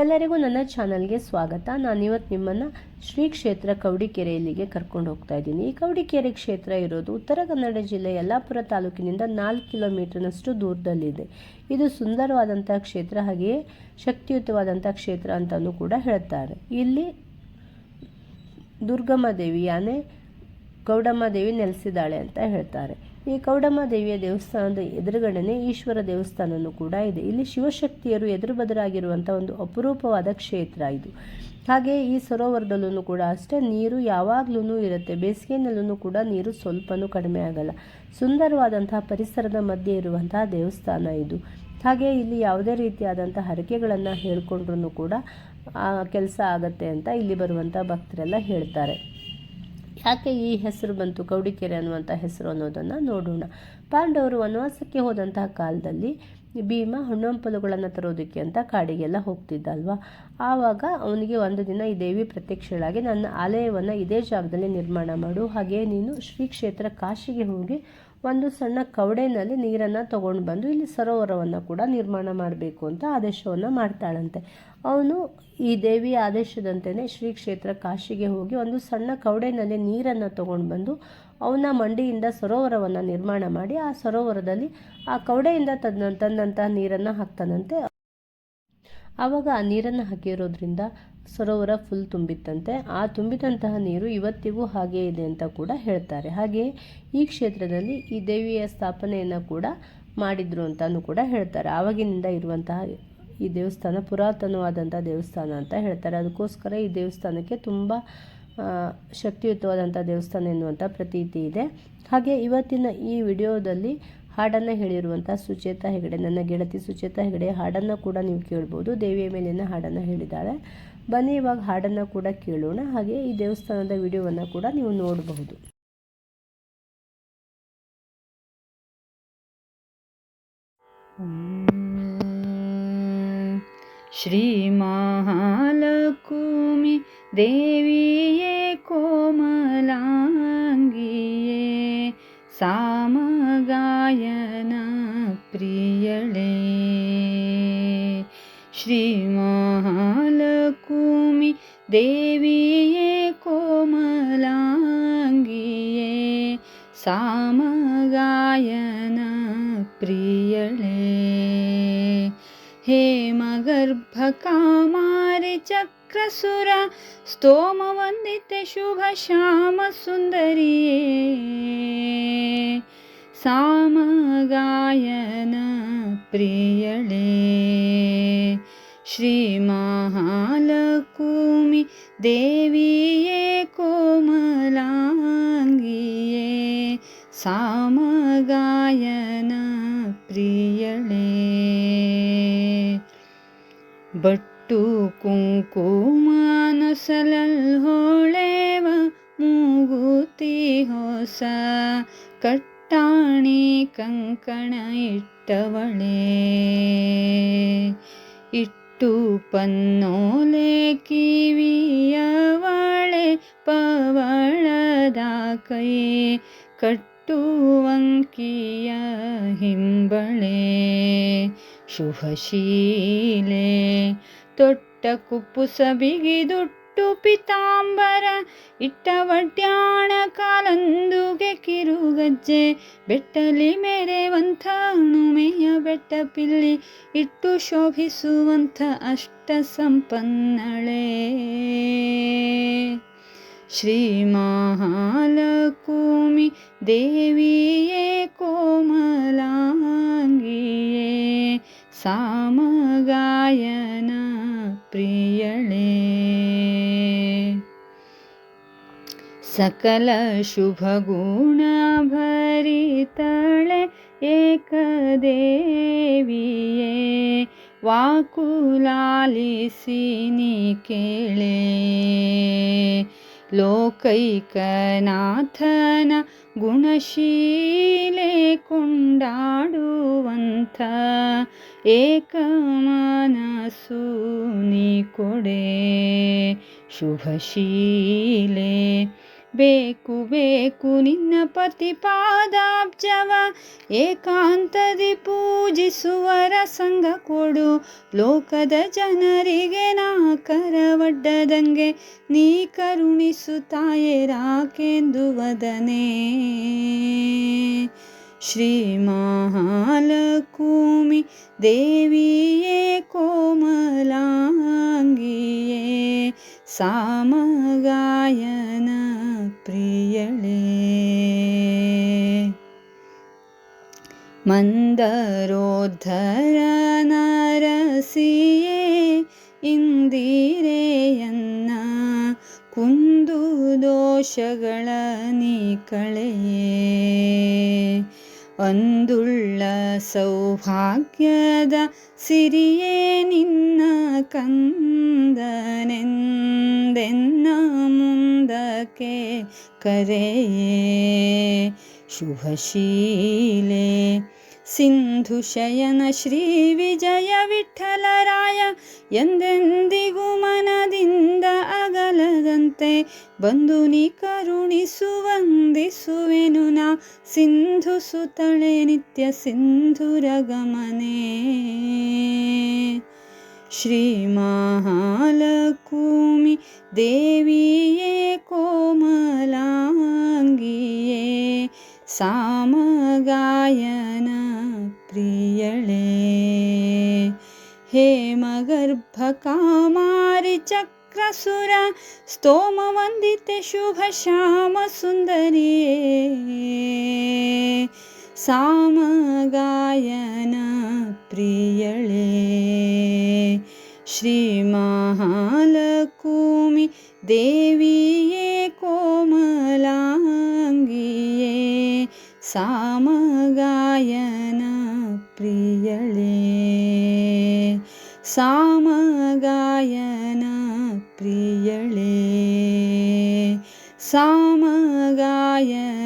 ಎಲ್ಲರಿಗೂ ನನ್ನ ಚಾನಲ್ಗೆ ಸ್ವಾಗತ. ನಾನಿವತ್ತು ನಿಮ್ಮನ್ನು ಶ್ರೀ ಕ್ಷೇತ್ರ ಕವಡಿಕೆರೆಯಲ್ಲಿಗೆ ಕರ್ಕೊಂಡು ಹೋಗ್ತಾ ಇದ್ದೀನಿ. ಈ ಕವಡಿಕೆರೆ ಕ್ಷೇತ್ರ ಇರೋದು ಉತ್ತರ ಕನ್ನಡ ಜಿಲ್ಲೆ ಯಲ್ಲಾಪುರ ತಾಲೂಕಿನಿಂದ ನಾಲ್ಕು ಕಿಲೋಮೀಟರ್ನಷ್ಟು ದೂರದಲ್ಲಿದೆ. ಇದು ಸುಂದರವಾದಂಥ ಕ್ಷೇತ್ರ, ಹಾಗೆಯೇ ಶಕ್ತಿಯುತವಾದಂಥ ಕ್ಷೇತ್ರ ಅಂತಲೂ ಕೂಡ ಹೇಳ್ತಾರೆ ಇಲ್ಲಿ ದುರ್ಗಮ್ಮ ದೇವಿ, ಯಾನೆ ಗೌಡಮ್ಮ ದೇವಿ ನೆಲೆಸಿದ್ದಾಳೆ ಅಂತ ಹೇಳ್ತಾರೆ. ಈ ಕೌಡಮ್ಮ ದೇವಿಯ ದೇವಸ್ಥಾನದ ಎದುರುಗಡೆನೆ ಈಶ್ವರ ದೇವಸ್ಥಾನವೂ ಕೂಡ ಇದೆ. ಇಲ್ಲಿ ಶಿವಶಕ್ತಿಯರು ಎದುರು ಬದರಾಗಿರುವಂಥ ಒಂದು ಅಪರೂಪವಾದ ಕ್ಷೇತ್ರ ಇದು. ಹಾಗೆ ಈ ಸರೋವರದಲ್ಲೂ ಕೂಡ ಅಷ್ಟೇ, ನೀರು ಯಾವಾಗಲೂ ಇರುತ್ತೆ. ಬೇಸಿಗೆಯಲ್ಲೂ ಕೂಡ ನೀರು ಸ್ವಲ್ಪನೂ ಕಡಿಮೆ ಆಗಲ್ಲ. ಸುಂದರವಾದಂತಹ ಪರಿಸರದ ಮಧ್ಯೆ ಇರುವಂತಹ ದೇವಸ್ಥಾನ ಇದು. ಹಾಗೆ ಇಲ್ಲಿ ಯಾವುದೇ ರೀತಿಯಾದಂಥ ಹರಕೆಗಳನ್ನು ಹೇಳ್ಕೊಂಡ್ರೂ ಕೂಡ ಕೆಲಸ ಆಗತ್ತೆ ಅಂತ ಇಲ್ಲಿ ಬರುವಂಥ ಭಕ್ತರೆಲ್ಲ ಹೇಳ್ತಾರೆ. ಯಾಕೆ ಈ ಹೆಸರು ಬಂತು? ಗೌಡಿಕೆರೆ ಅನ್ನುವಂಥ ಹೆಸರು ಅನ್ನೋದನ್ನು ನೋಡೋಣ. ಪಾಂಡವರು ವನವಾಸಕ್ಕೆ ಹೋದಂತಹ ಕಾಲದಲ್ಲಿ ಭೀಮ ಹಣ್ಣಂಪಲುಗಳನ್ನು ತರೋದಕ್ಕೆ ಅಂತ ಕಾಡಿಗೆಲ್ಲ ಹೋಗ್ತಿದ್ದ ಅಲ್ವಾ ಆವಾಗ ಅವನಿಗೆ ಒಂದು ದಿನ ಈ ದೇವಿ ಪ್ರತ್ಯಕ್ಷಳಾಗಿ, ನನ್ನ ಆಲಯವನ್ನು ಇದೇ ಜಾಗದಲ್ಲಿ ನಿರ್ಮಾಣ ಮಾಡು. ಹಾಗೆ ನೀನು ಶ್ರೀ ಕ್ಷೇತ್ರ ಕಾಶಿಗೆ ಹೋಗಿ ಒಂದು ಸಣ್ಣ ಕವಡೆಯಲ್ಲಿ ನೀರನ್ನು ತಗೊಂಡು ಬಂದು ಇಲ್ಲಿ ಸರೋವರವನ್ನು ಕೂಡ ನಿರ್ಮಾಣ ಮಾಡಬೇಕು ಅಂತ ಆದೇಶವನ್ನು ಮಾಡ್ತಾಳಂತೆ. ಅವನು ಈ ದೇವಿಯ ಆದೇಶದಂತೆಯೇ ಶ್ರೀ ಕ್ಷೇತ್ರ ಕಾಶಿಗೆ ಹೋಗಿ ಒಂದು ಸಣ್ಣ ಕವಡೆಯಲ್ಲಿ ನೀರನ್ನು ತಗೊಂಡು ಬಂದು ಅವನ ಮಂಡಿಯಿಂದ ಸರೋವರವನ್ನು ನಿರ್ಮಾಣ ಮಾಡಿ ಆ ಸರೋವರದಲ್ಲಿ ಆ ಕವಡೆಯಿಂದ ತನ್ನ ತಂದಂತಹ ನೀರನ್ನು ಹಾಕ್ತಾನಂತೆ. ಆವಾಗ ಆ ನೀರನ್ನು ಹಾಕಿರೋದ್ರಿಂದ ಸರೋವರ ಫುಲ್ ತುಂಬಿತ್ತಂತೆ. ಆ ತುಂಬಿದಂತಹ ನೀರು ಇವತ್ತಿಗೂ ಹಾಗೇ ಇದೆ ಅಂತ ಕೂಡ ಹೇಳ್ತಾರೆ. ಹಾಗೆ ಈ ಕ್ಷೇತ್ರದಲ್ಲಿ ಈ ದೇವಿಯ ಸ್ಥಾಪನೆಯನ್ನು ಕೂಡ ಮಾಡಿದ್ರು ಅಂತಲೂ ಕೂಡ ಹೇಳ್ತಾರೆ. ಆವಾಗಿನಿಂದ ಇರುವಂತಹ ಈ ದೇವಸ್ಥಾನ ಪುರಾತನವಾದಂಥ ದೇವಸ್ಥಾನ ಅಂತ ಹೇಳ್ತಾರೆ. ಅದಕ್ಕೋಸ್ಕರ ಈ ದೇವಸ್ಥಾನಕ್ಕೆ ತುಂಬ ಶಕ್ತಿಯುತವಾದಂಥ ದೇವಸ್ಥಾನ ಎನ್ನುವಂಥ ಪ್ರತೀತಿ ಇದೆ. ಹಾಗೆ ಇವತ್ತಿನ ಈ ವಿಡಿಯೋದಲ್ಲಿ ಹಾಡನ್ನು ಹೇಳಿರುವಂಥ ಸುಚೇತ ಹೆಗಡೆ, ನನ್ನ ಗೆಳತಿ ಸುಚೇತ ಹೆಗಡೆ, ಹಾಡನ್ನು ಕೂಡ ನೀವು ಕೇಳ್ಬೋದು. ದೇವಿಯ ಮೇಲಿನ ಹಾಡನ್ನು ಹೇಳಿದ್ದಾಳೆ. ಬನ್ನಿ, ಇವಾಗ ಹಾಡನ್ನು ಕೂಡ ಕೇಳೋಣ. ಹಾಗೆ ಈ ದೇವಸ್ಥಾನದ ವಿಡಿಯೋವನ್ನು ಕೂಡ ನೀವು ನೋಡಬಹುದು. ಶ್ರೀ ಮಹಾಲಕುಮಿ ದೇವಿಯೇ ಕೋಮಲಾಂಗಿಯೇ, ಸಾ सामगायन प्रियळे श्रीमहालक्ष्मी देवीये कोमलाङ्गिये सामगायन प्रियळे हेमगर्भकामारि चक्रसुर स्तोमवन्दिते शुभश्यामसुन्दरिये सामगायनप्रियळे श्रीमहालकोमि देवी ये कोमलाङ्गिये सामगायनप्रियळे बट्टुकुकुमनसलहोळेव मूगुतिहोस कट् ಕಟ್ಟಾಣಿ ಕಂಕಣ ಇಟ್ಟವಳೆ ಇಟ್ಟು ಪನ್ನೋಲೆ ಕಿವಿಯವಳೆ ಪವಳದ ಕೈ ಕಟ್ಟುವಂಕಿಯ ಹಿಂಬಳೆ ಶುಭಶೀಲೆ ತೊಟ್ಟ ಕುಪ್ಪುಸ ಇಟ್ಟು ಪಿತಾಂಬರ, ಇಟ್ಟ ವಡ್ಯಾಣ ಕಾಲಂದುಗೆ ಕಿರುಗಜ್ಜೆ, ಬೆಟ್ಟಲಿ ಮೆರೆವಂಥ ಅಣುಮೆಯ ಬೆಟ್ಟ ಪಿಲ್ಲಿ, ಇಟ್ಟು ಶೋಭಿಸುವಂಥ ಅಷ್ಟ ಸಂಪನ್ನಳೆ. ಶ್ರೀ ಮಹಾಲಕ್ಷ್ಮಿ ದೇವಿಯೇ ಕೋಮಲಾಂಗಿಯೇ ಸಾಮಗಾಯನ सकल शुभगुणभरितळे एकदेविये ವಾಕುಲಾಲಿಸಿನಿ ಕೇಳೆ ಲೋಕೈಕನಾಥನ ಗುಣಶೀಲೆ ಕೊಂಡಾಡುವಂಥ ಏಕಮನಸ್ಸು ನೀ ಕೊಡೆ ಶುಭಶೀಲೆ ಬೇಕು ಬೇಕು, ನಿನ್ನ ಪತಿಪಾದಾಬ್ಜವ ಏಕಾಂತದಿ ಪೂಜಿಸುವರ ಸಂಘ ಕೊಡು. ಲೋಕದ ಜನರಿಗೆ ನಾ ಕರವಡ್ಡದಂಗೆ. ನೀ ಕರುಣಿಸುತ್ತಾಯೆ ರಾಕೆಂದು ವದನೆ. ಶ್ರೀ ಮಹಾಲಕುಮಿ ದೇವಿಯೇ, ಕೋಮಲಾಂಗಿಯೇ, ಸಾಮಗಾಯನ. ಪ್ರಿಯಳೇ ಮಂದರೋದ್ಧರ ನರಸಿಯೇ ಇಂದಿರೆಯನ್ನ ಕುಂದು ದೋಷಗಳ ನೀ ಕಳೆಯೇ ಅಂದುಳ್ಳ ಸೌಭಾಗ್ಯದ ಸಿರಿಯೇ ನಿನ್ನ ಕಂದನೆಂದೆನ್ನ ಮುಂದಕ್ಕೆ ಕರೆಯೇ ಶುಭಶೀಲೆ ಸಿಂಧು ಶಯನ ಶ್ರೀ ವಿಜಯ ವಿಠಲರಾಯ ಎಂದೆಂದಿಗೂ ಮನದಿಂದ ಅಗಲದಂತೆ ಬಂದು ನೀ ಕರುಣಿಸು ವಂದಿಸುವೆನು ನಾ ಸಿಂಧು ಸುತಳೆ ನಿತ್ಯ ಸಿಂಧುರ ಗಮನೆ ಶ್ರೀ ಮಹಾಲಕುಮಿ ದೇವಿಯೇ यन प्रियळे हेमगर्भकामारिचक्रसुरा स्तोमवन्दिते शुभ सामगायन प्रियळे श्रीमहालकूमि देवीये कोमलाङ्गिये। साम சாயன பிரியளே. சாமகாயன பிரியளே. சாமகாயன